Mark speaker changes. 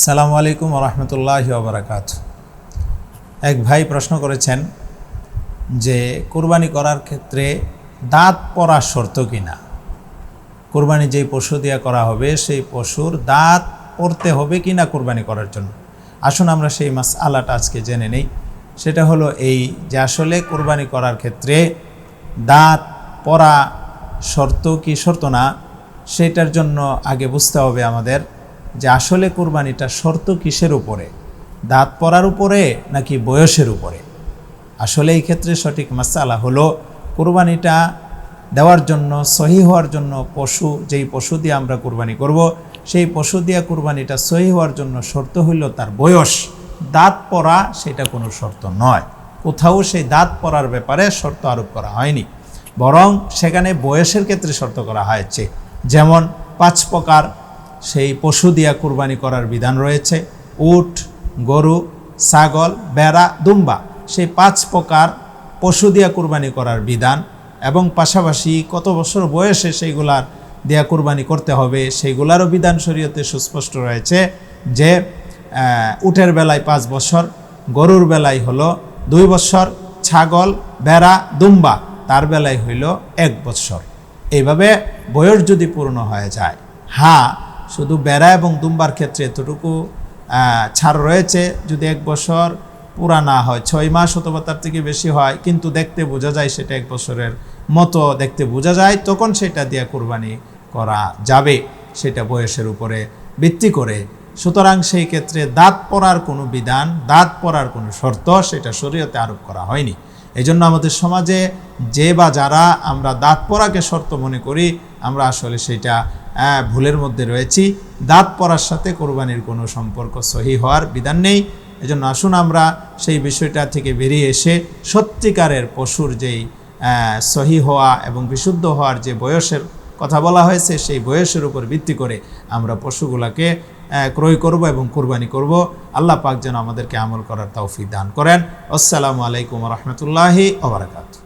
Speaker 1: সালামু আলাইকুম রহমতুল্লাহ বারাকাত এক ভাই প্রশ্ন করেছেন যে, কোরবানি করার ক্ষেত্রে দাঁত পরা শর্ত কিনা? কোরবানি যেই পশু দিয়া করা হবে, সেই পশুর দাঁত পড়তে হবে কি না কোরবানি করার জন্য? আসুন আমরা সেই মাস আলাটা আজকে জেনে নেই। সেটা হলো এই যে, আসলে কোরবানি করার ক্ষেত্রে দাঁত পরা শর্ত কি শর্ত না, সেটার জন্য আগে বুঝতে হবে আমাদের যে আসলে কোরবানিটা শর্ত কিসের উপরে? দাঁত পরার উপরে নাকি বয়সের উপরে? আসলে এই ক্ষেত্রে সঠিক মাসালা হলো কোরবানিটা দেওয়ার জন্য, সহি হওয়ার জন্য পশু, যেই পশু দিয়ে আমরা কোরবানি করব, সেই পশু দিয়ে কোরবানিটা সহি হওয়ার জন্য শর্ত হইল তার বয়স। দাঁত পরা সেটা কোনো শর্ত নয়। কোথাও সেই দাঁত পরার ব্যাপারে শর্ত আরোপ করা হয়নি। বরং সেখানে বয়সের ক্ষেত্রে শর্ত করা হয়েছে। যেমন পাঁচ প্রকার সেই পশু দিয়া কুরবানি করার বিধান রয়েছে। উট, গরু, ছাগল বেড়া দুম্বা, সেই পাঁচ প্রকার পশু দিয়া কুরবানি করার বিধান এবং পাশাপাশি কত বছর বয়সে সেইগুলার দেয়া কুরবানি করতে হবে সেইগুলারও বিধান শরীয়তে সুস্পষ্ট রয়েছে যে উটের বেলায় পাঁচ বছর, গরুর বেলায় হলো দুই বছর, ছাগল বেড়া দুম্বা, তার বেলায় হইল এক বছর। এইভাবে বয়স যদি পূর্ণ হয়ে যায়। হ্যাঁ শুধু বেড়া এবং দুম্বার ক্ষেত্রে এতটুকু ছাড় রয়েছে। যদি এক বছর পুরা না হয়, ছয় মাস অথবা তার থেকে বেশি হয়, কিন্তু দেখতে বোঝা যায় সেটা এক বছরের মতো দেখতে বোঝা যায়, তখন সেটা দিয়ে কোরবানি করা যাবে, সেটা বয়সের উপরে ভিত্তি করে। সুতরাং সেই ক্ষেত্রে দাঁত পড়ার কোনো বিধান, দাঁত পড়ার কোনো শর্ত, সেটা শরীয়তে আরোপ করা হয়নি। এই জন্য আমাদের সমাজে যে বা যারা আমরা দাঁত পড়াকে শর্ত মনে করি আমরা আসলে সেটা ভুলের মধ্যে রয়েছি। দাঁত পড়ার সাথে কোরবানির কোনো সম্পর্ক সহি হওয়ার বিধান নেই। এজন্য আসুন আমরা সেই বিষয়টা থেকে বেরিয়ে এসে সত্যিকারের পশুর যেই সহি হওয়া এবং বিশুদ্ধ হওয়ার যে বয়সের কথা বলা হয়েছে, সেই বয়সের উপর ভিত্তি করে আমরা পশুগুলাকে ক্রয় করব এবং কোরবানি করব। আল্লাহ পাক যেন আমাদেরকে আমল করার তৌফিক দান করেন। আসসালামু আলাইকুম রহমতুল্লাহি ওবরাকাতু